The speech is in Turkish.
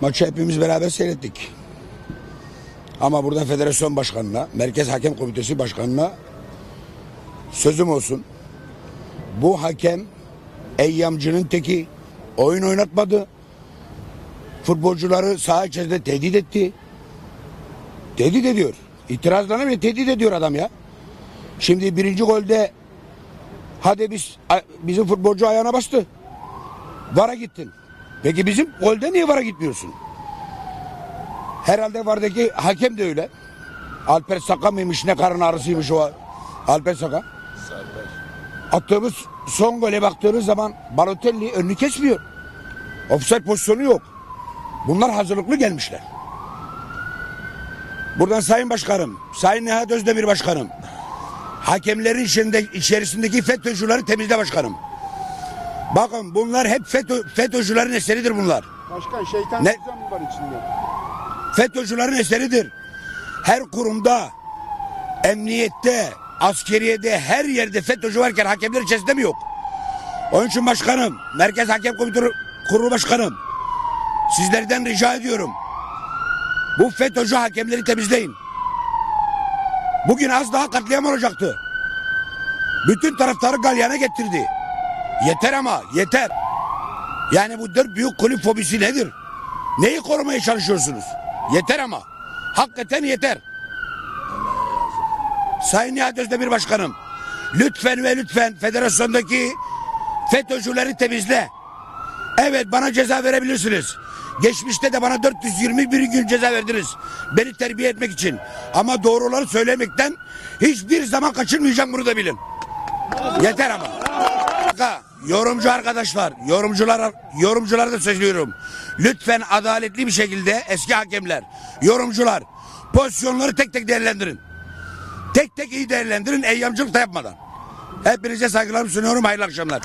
Maçı hepimiz beraber seyrettik. Ama burada federasyon başkanına, Merkez Hakem Komitesi başkanına sözüm olsun. Bu hakem eyyamcının teki oyun oynatmadı. Futbolcuları saha içerisinde tehdit etti. Tehdit ediyor. İtirazlarına bile tehdit ediyor adam ya. Şimdi birinci golde hadi biz bizim futbolcu ayağına bastı. Vara gittin. Peki bizim golde niye vara gitmiyorsun? Herhalde vardaki hakem de öyle. Alper Saka mıymış ne karın ağrısıymış o Alper Saka. Attığımız son gole baktığınız zaman Balotelli önünü kesmiyor. Offside pozisyonu yok. Bunlar hazırlıklı gelmişler. Buradan Sayın Başkanım, Sayın Nihat Özdemir Başkanım, hakemlerin içinde, içerisindeki FETÖ'cüleri temizle başkanım. Bakın bunlar hep FETÖ, FETÖ'cülerin eseridir bunlar. Başkan şeytan Ne? var içinde? FETÖ'cülerin eseridir. Her kurumda, emniyette, askeriyede, her yerde FETÖ'cü varken hakemler içerisinde mi yok? Onun için başkanım, Merkez Hakem Komitesi Kurulu Başkanım, sizlerden rica ediyorum. Bu FETÖ'cü hakemleri temizleyin. Bugün az daha katliam olacaktı. Bütün taraftarı galyana getirdi. Yeter ama yeter. Yani bu dört büyük kulüp fobisi nedir? Neyi korumaya çalışıyorsunuz? Yeter ama. Hakikaten yeter. Sayın Nihat Özdemir Başkanım, lütfen ve lütfen federasyondaki FETÖ'cüleri temizle. Evet bana ceza verebilirsiniz. Geçmişte de bana 421 gün ceza verdiniz. Beni terbiye etmek için. Ama doğruları söylemekten hiçbir zaman kaçınmayacağım bunu da bilin. Yeter ama. Dakika, Yorumcu arkadaşlar, yorumcular yorumculara da söylüyorum. Lütfen adaletli bir şekilde eski hakemler, yorumcular pozisyonları tek tek değerlendirin. Tek tek iyi değerlendirin, eyyamcılık da yapmadan. Hepinize saygılarımı sunuyorum, hayırlı akşamlar.